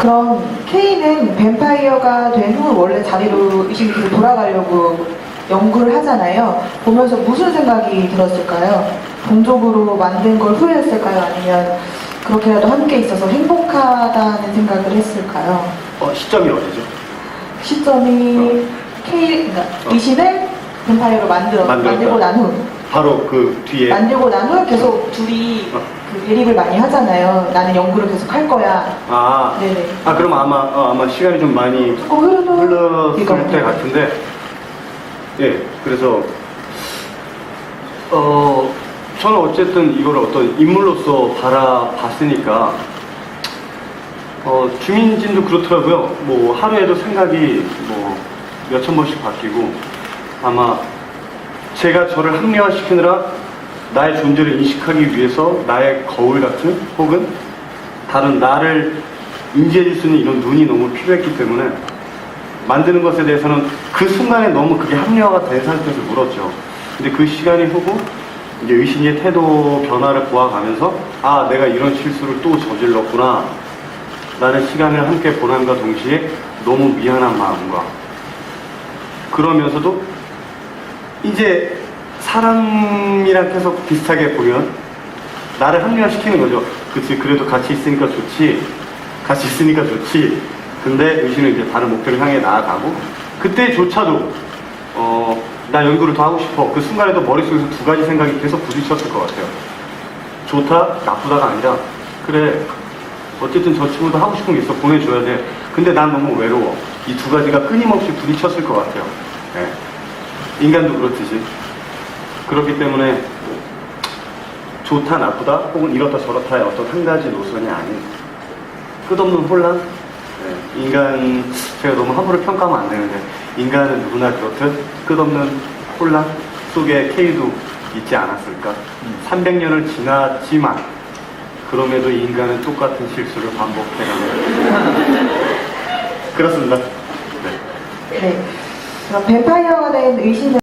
그럼 K는 뱀파이어가 된 후 원래 자리로 의식이 돌아가려고 연구를 하잖아요. 보면서 무슨 생각이 들었을까요? 본적으로 만든 걸 후회했을까요? 아니면 그렇게라도 함께 있어서 행복하다는 생각을 했을까요? 어, 시점이 어디죠? 시점이 K, 그러니까 어. 의신을 뱀파이어로 만들어. 만들고 난 후. 바로 그 뒤에 만들고 난 후 계속 둘이 어. 그 대립을 많이 하잖아요. 나는 연구를 계속 할 거야. 아, 네네. 아 그럼 아마 어, 아마 시간이 좀 많이 조금 흐르는 흘렀을 이거. 때 같은데 예 그래서 어 저는 어쨌든 이걸 어떤 인물로서 바라봤으니까 어 주민진도 그렇더라고요 뭐 하루에도 생각이 뭐 몇천 번씩 바뀌고 아마 제가 저를 합리화시키느라 나의 존재를 인식하기 위해서 나의 거울 같은 혹은 다른 나를 인지해줄 수 있는 이런 눈이 너무 필요했기 때문에 만드는 것에 대해서는 그 순간에 너무 그게 합리화가 된 상태에서 물었죠. 근데 그 시간이 흐고 이제 의신이의 태도 변화를 보아가면서 아 내가 이런 실수를 또 저질렀구나 라는 시간을 함께 보남과 동시에 너무 미안한 마음과 그러면서도 이제 사람이랑 계속 비슷하게 보면 나를 합리화시키는 거죠. 그치, 그래도 같이 있으니까 좋지. 같이 있으니까 좋지. 근데 의신은 이제 다른 목표를 향해 나아가고, 그때조차도, 어, 나 연구를 더 하고 싶어. 그 순간에도 머릿속에서 두 가지 생각이 계속 부딪혔을 것 같아요. 좋다, 나쁘다가 아니라, 그래, 어쨌든 저 친구도 하고 싶은 게 있어. 보내줘야 돼. 근데 난 너무 외로워. 이 두 가지가 끊임없이 부딪혔을 것 같아요. 예. 인간도 그렇듯이. 그렇기 때문에, 좋다 나쁘다 혹은 이렇다 저렇다의 어떤 한 가지 노선이 아닌 끝없는 혼란 네, 인간 제가 너무 함부로 평가하면 안 되는데 인간은 누구나 그렇듯 끝없는 혼란 속에 K도 있지 않았을까 300년을 지났지만 그럼에도 인간은 똑같은 실수를 반복해가는 그렇습니다 네. 네. 그럼 뱀파이어가 된 의신은